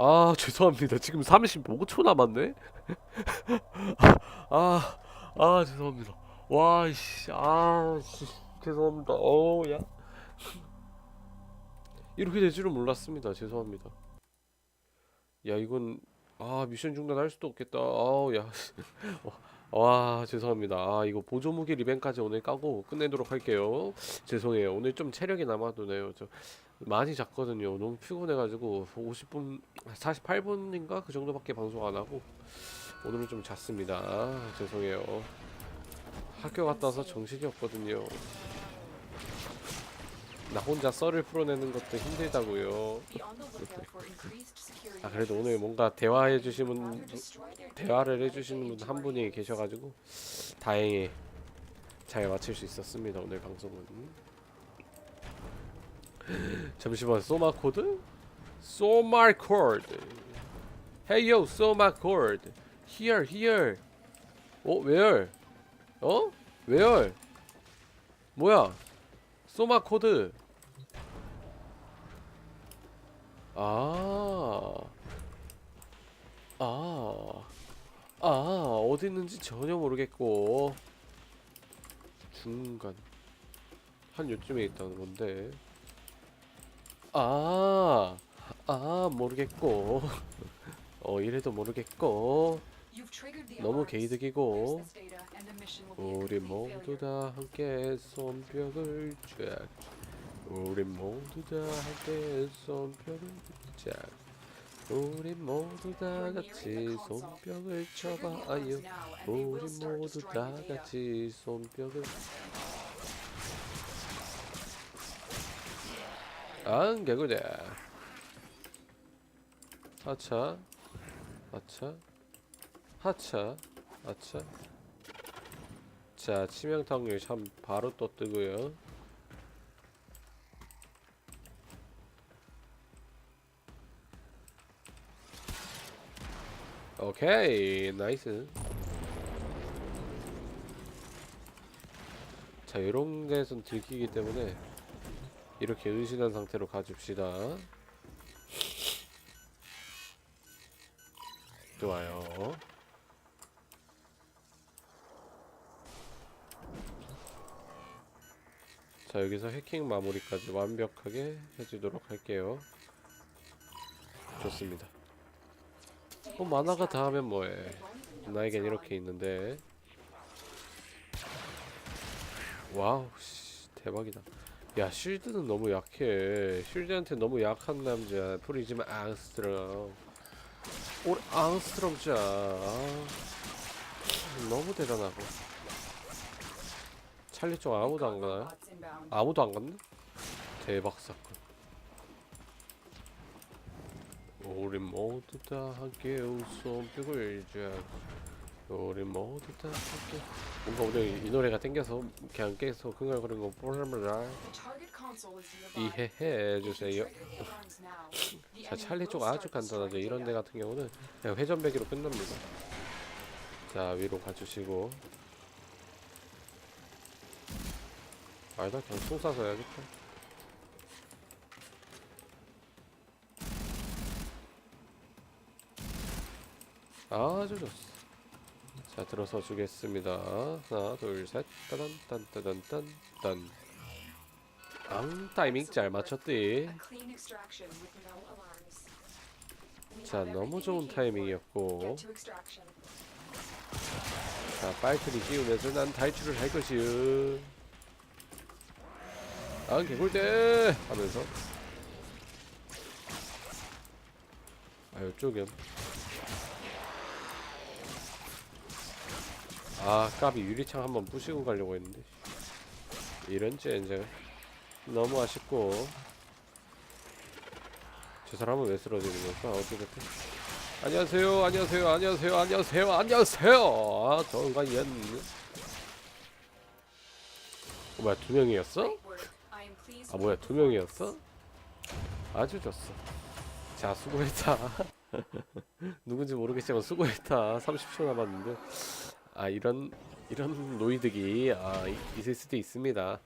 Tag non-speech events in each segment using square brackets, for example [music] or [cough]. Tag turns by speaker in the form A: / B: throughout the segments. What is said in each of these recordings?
A: 아 [laughs] 죄송합니다. 지금 35초 남았네? [laughs] 아, 아 죄송합니다. 와이씨. 아 씨. 죄송합니다. 어야. 이렇게 될 줄은 몰랐습니다. 죄송합니다. 야 이건 아 미션 중단할 수도 없겠다. 아우 야. [laughs] 와 죄송합니다. 아 이거 보조 무기 리벤까지 오늘 까고 끝내도록 할게요. 죄송해요. 오늘 좀 체력이 남아도네요. 저 많이 잤거든요. 너무 피곤해가지고 50분 48분인가? 그 정도밖에 방송 안 하고 오늘은 좀 잤습니다. 아, 죄송해요. 학교 갔다 와서 정신이 없거든요. 나 혼자 썰을 풀어내는 것도 힘들다고요. 아 그래도 오늘 뭔가 대화해 주시는 대화를 해 주시는 분 한 분이 계셔가지고 다행히 잘 마칠 수 있었습니다 오늘 방송은 잠시만 소마 코드? 소마 코드. Hey yo 소마 코드. Here here. 어 where? 어? where? 뭐야? 소마 코드. 아. 아, 아, 어디 있는지 전혀 모르겠고. 중간. 한 요쯤에 있다는 건데 아, 아 모르겠고. 어 이래도 모르겠고. 너무 개이득이고. 우리 모두 다 함께 손뼉을 쫙. 우리 모두 다 함께 손뼉을 쫙. 우리 모두 다 같이 손뼉을 쳐봐요 우리 모두 다 같이 손뼉을 안 개구자 하차 하차 하차 하차. 자 치명타률 참 바로 또 뜨고요. 오케이 나이스. 자 이런 데선 들키기 때문에 이렇게 은신한 상태로 가줍시다. 좋아요. 자 여기서 해킹 마무리까지 완벽하게 해주도록 할게요. 좋습니다. 어 만화가 다 하면 뭐해? 나에겐 이렇게 있는데. 와우 씨 대박이다 야 쉴드는 너무 약해. 쉴드한테 너무 약한 남자. 프리즈마 앙스트롱 올 앙스트롱자. 아, 너무 대단하고. 찰리 쪽 아무도 안 가나요? 아무도 안 갔나? 대박 사건. 우리 모두 다 함께 웃음벽을 쫙 우리 모두 다 함께 뭔가 오늘 이 노래가 땡겨서 그냥 계속 흥얼거리는 거 뽀라마라 이해해 주세요. 자 찰리 쪽 아주 간단하죠. 이런 데 같은 경우는 그냥 회전배기로 끝납니다. 자 위로 가주시고. 아니다 그냥 총 쏴서 해야겠다. 아주 좋습니다 자 들어서 주겠습니다. 하나 둘셋. 따단 딴 따단 딴딴. 앙 타이밍 잘 맞췄디. 자 너무 좋은 타이밍이었고. 자 빨트리 씌우면서 난 탈출을 할 것이유. 아 개꿀대! 하면서. 아 요쪽엔 아 까비 유리창 한번 부시고 가려고 했는데. 이런 젠장. 너무 아쉽고. 저 사람은 왜 쓰러지는 걸까? 어찌됐든. 안녕하세요 안녕하세요 안녕하세요 안녕하세요 안녕하세요. 아 정관연. 어, 뭐야 두 명이었어? 아 뭐야 두 명이었어? 아주 좋았어 자 수고했다. [laughs] 누군지 모르겠지만 수고했다. 30초 남았는데 아 이런 이런 노이득이 아 이- 있을 수도 있습니다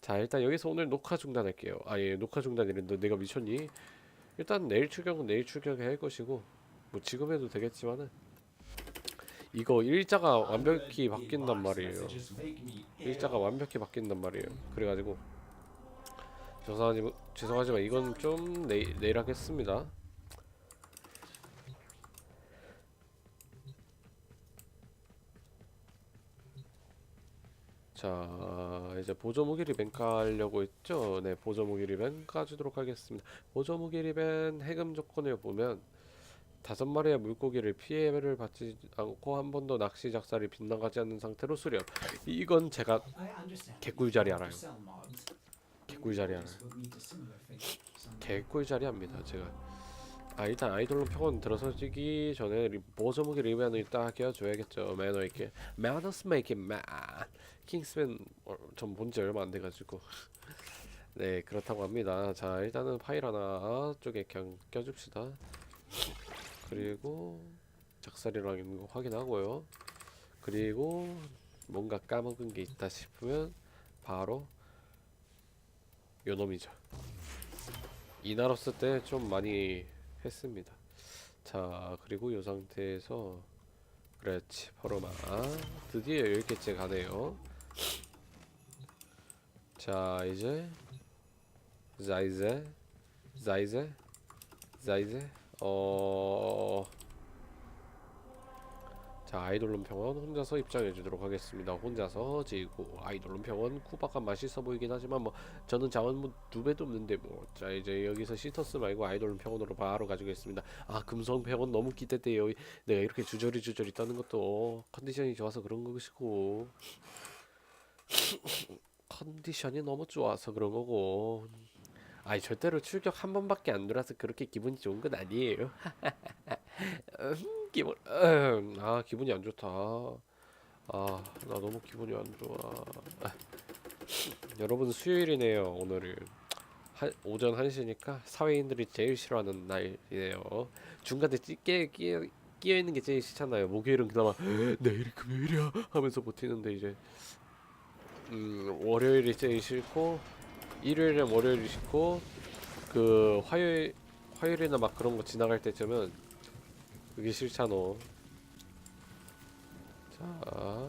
A: 자 일단 여기서 오늘 녹화 중단할게요 아 예 녹화 중단이랬는데 내가 미쳤니 일단 내일 출격은 내일 출격해 할 것이고 뭐 지금 해도 되겠지만은 이거 일자가 완벽히 바뀐단 말이에요. 일자가 완벽히 바뀐단 말이에요. 그래가지고 죄송하지만 죄송하지만 이건 좀 내일 내일 하겠습니다. 자 이제 보조무기 리벤 깔려고 했죠 네 보조무기 리벤 까주도록 하겠습니다 보조무기 리벤 해금 조건을 보면 다섯 마리의 물고기를 피해를 받지 않고 한 번도 낚시 작살이 빗나가지 않는 상태로 수렵 이건 제가
B: 개꿀자리 알아요.
A: 개꿀자리. 알아요. 개꿀자리 합니다 제가 아 일단 아이돌로 평원 들어서지기 전에 리- 보조무기 리벤을 딱 끼워줘야겠죠. 매너 있게 매너스 메이킹 맨 킹스맨 어, 전 본지 얼마 안 돼가지고. [laughs] 네 그렇다고 합니다. 자 일단은 파일 하나 쪽에 그냥 껴줍시다. 그리고 작살이랑 있는 거 확인하고요. 그리고 뭔가 까먹은 게 있다 싶으면 바로 요놈이죠. 이나로스 때 좀 많이 했습니다. 자 그리고 이 상태에서 그렇지 포로마 드디어 10개째 가네요. 자 이제 자이제 자이제 자이제 어... 자 아이돌론 평원 혼자서 입장해 주도록 하겠습니다. 혼자서 지고 아이돌론 평원 쿠바가 맛있어 보이긴 하지만 뭐 저는 자원 뭐두 배도 없는데 뭐 자 이제 여기서 시터스 말고 아이돌 평원으로 바로 가지겠습니다. 아 금성 평원 너무 기대돼요. 내가 이렇게 주저리 주저리 떠는 것도 컨디션이 좋아서 그런 것이고 컨디션이 너무 좋아서 그런 거고. 아니 절대로 출격 한 번밖에 안 돌아서 그렇게 기분이 좋은 건 아니에요. [laughs] 음, 기분 음, 아 기분이 안 좋다. 아 나 너무 기분이 안 좋아. 여러분 수요일이네요 오늘은 한, 오전 1시니까 사회인들이 제일 싫어하는 날이네요 중간에 끼, 끼, 끼, 끼어 있는 게 제일 싫잖아요 목요일은 그나마 내일이 금요일이야 하면서 버티는데 이제 음, 월요일이 제일 싫고 일요일은 월요일이 싫고 그 화요일 화요일이나 막 그런 거 지나갈 때쯤은 그게 싫잖아. 자.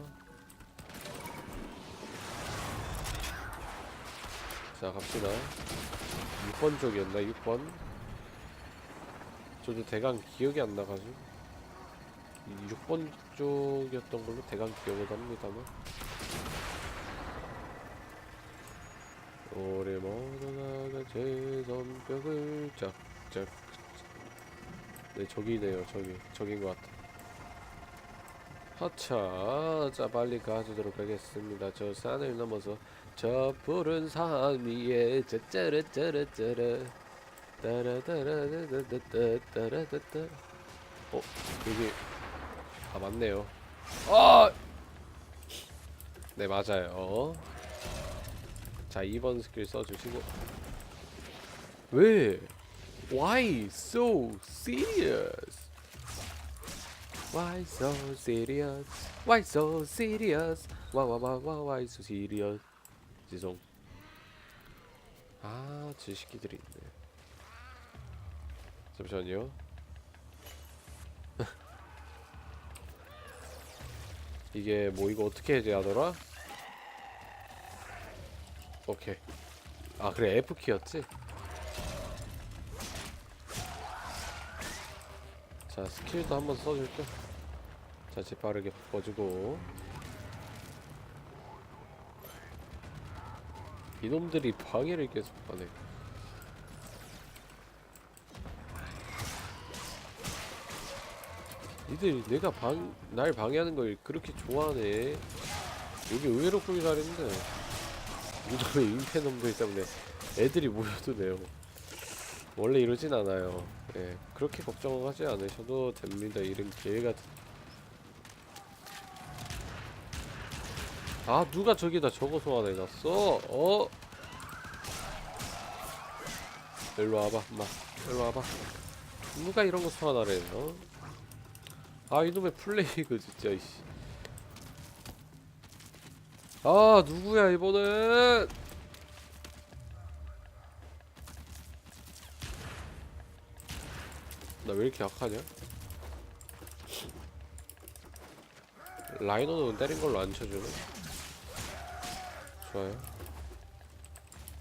A: 자 갑시다. 6번 쪽이었나 6번? 저도 대강 기억이 안 나가지고. 6번 쪽이었던 걸로 대강 기억을 합니다만. 오래 멀어나가 제 손뼉을 짝짝 네 저기네요 저기 저긴 것 같아 하차 자 빨리 가주도록 하겠습니다 저 산을 넘어서 저 푸른 산 위에 짜짜라짜라짜라 따라따라따따따따따따 어 여기 아 맞네요 아! 네 맞아요 자 2번 스킬 써주시고 왜 Why so serious Why so serious Why so serious Why why why why why so serious 지송 아 지식기들이 있네 잠시만요 이게 뭐 이거 어떻게 해야 하더라? 오케이 아 그래 F키였지? 자 스킬도 한번 써줄게 자 재빠르게 바꿔주고 이놈들이 방해를 계속 하네. 니들 내가 방, 날 방해하는 걸 그렇게 좋아하네. 여기 의외로 꾸기 잘했는데. 이놈의 임패놈들 때문에 애들이 모여드네요. 원래 이러진 않아요. 예, 그렇게 걱정하지 않으셔도 됩니다. 이런 개가. 아, 누가 저기다 저거 소환해놨어? 어? 일로 와봐, 엄마. 일로 와봐. 누가 이런 거 소환하래, 어? 아, 이놈의 플레이그, 진짜, 이씨. 아, 누구야, 이번엔? 나 왜 이렇게 약하냐? 라이너는 때린 걸로 안 쳐주네. 좋아요.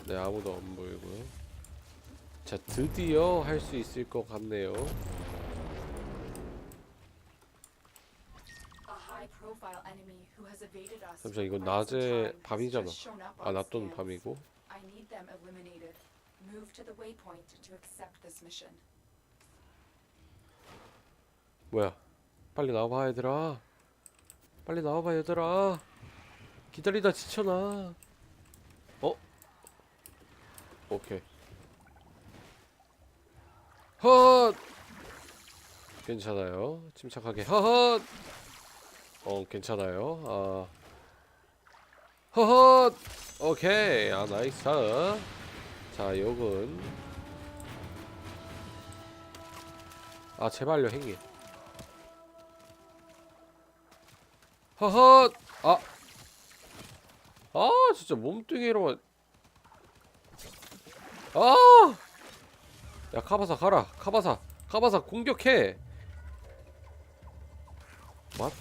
A: 네, 아무도 안 보이고요. 자, 드디어 할 수 있을 것 같네요.
C: 잠시만 이건 낮에 밤이잖아.
A: 아, 낮 또는 밤이고.
C: I need them eliminated. Move to the waypoint to accept this mission.
A: 뭐야? 빨리 나와봐 얘들아. 빨리 나와봐 얘들아. 기다리다 지쳐나. 어? 오케이. 헛. 괜찮아요. 침착하게. 헛. 어 괜찮아요. 아. 헛. 오케이. 아 나이스. 자 욕은. 아 제발요 행님. 허헛. 아. 아 진짜 몸뚱이로만 아! 야 카바사 가라. 카바사. 카바사 공격해. 왓?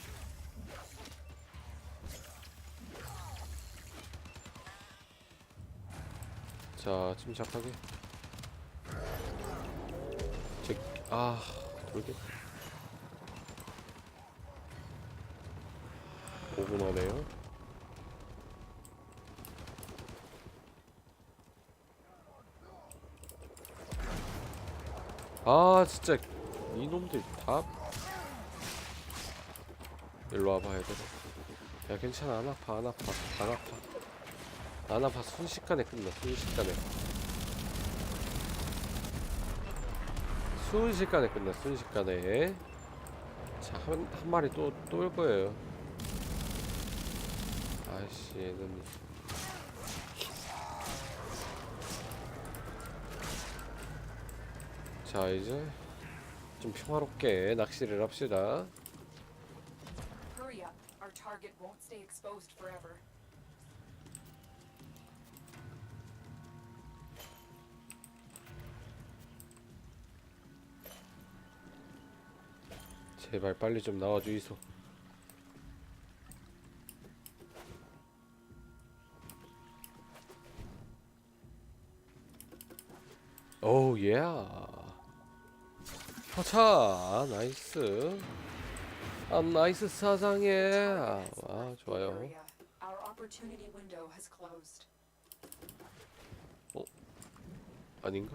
A: 자 침착하게. 제 아 돌게 5분 하네요. 아 진짜 이놈들 다 일로 와봐 얘들아. 야 괜찮아. 안 아파 안 아파 안 아파. 안 아파. 순식간에 끝나 순식간에. 순식간에 끝나 순식간에. 자 한 한 마리 또 또 올 거예요 아이씨 얘는 자 이제 좀 평화롭게 낚시를 합시다
C: Hurry up. Our target won't stay exposed forever.
A: 제발 빨리 좀 나와 주이소 오우 예 허차 나이스 아 나이스 사장해 아 좋아요
C: closed.
A: 아닌가?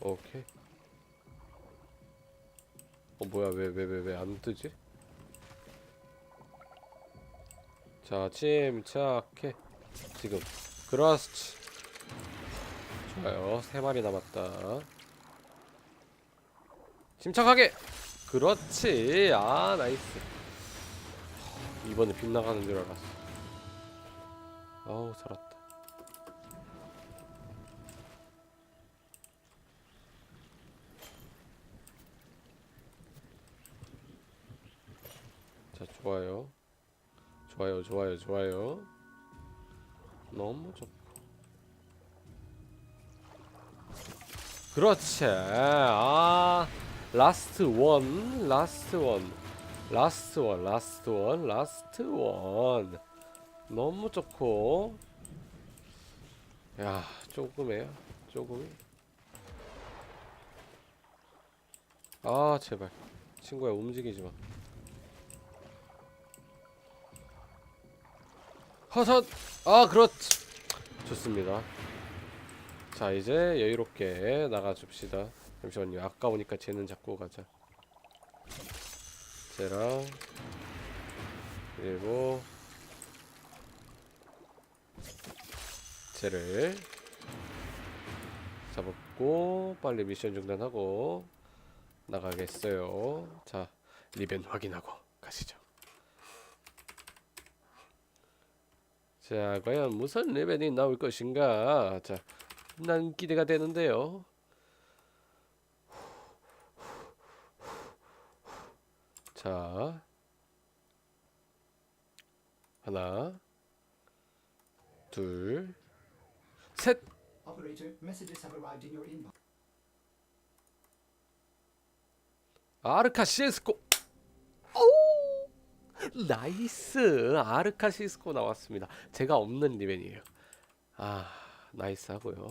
A: 오케이. 어 뭐야 왜 왜 왜 왜 안 뜨지? 자 침착해. 지금 그라스치. 좋아요. 세 마리 남았다. 침착하게! 그렇지. 아 나이스. 이번에 빗나가는 줄 알았어. 아우 살았다 좋아요 좋아요 좋아요. 너무 좋고. 그렇지. 아 라스트 원 라스트 원 라스트 원 라스트 원 라스트 원 너무 좋고. 야 조금해요 조금이. 아 제발. 친구야 움직이지 마 허선. 아 그렇지. 좋습니다. 자 이제 여유롭게 나가줍시다. 잠시만요. 아까우니까 쟤는 잡고 가자. 쟤랑 그리고 쟤를 잡았고 빨리 미션 중단하고 나가겠어요. 자 리벤 확인하고 가시죠 자 과연 무슨 리벤이 나올 것인가 자 난 기대가 되는데요 자 하나, 둘, 셋. 아르카 시에스코. 오! 나이스. 아르카 시스코 나왔습니다. 제가 없는 리벤이에요. 아, 나이스 하고요.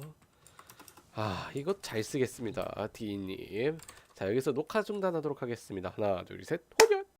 A: 아, 이거 잘 쓰겠습니다. 디님. 자, 여기서 녹화 중단하도록 하겠습니다. 하나, 둘, 셋. 호!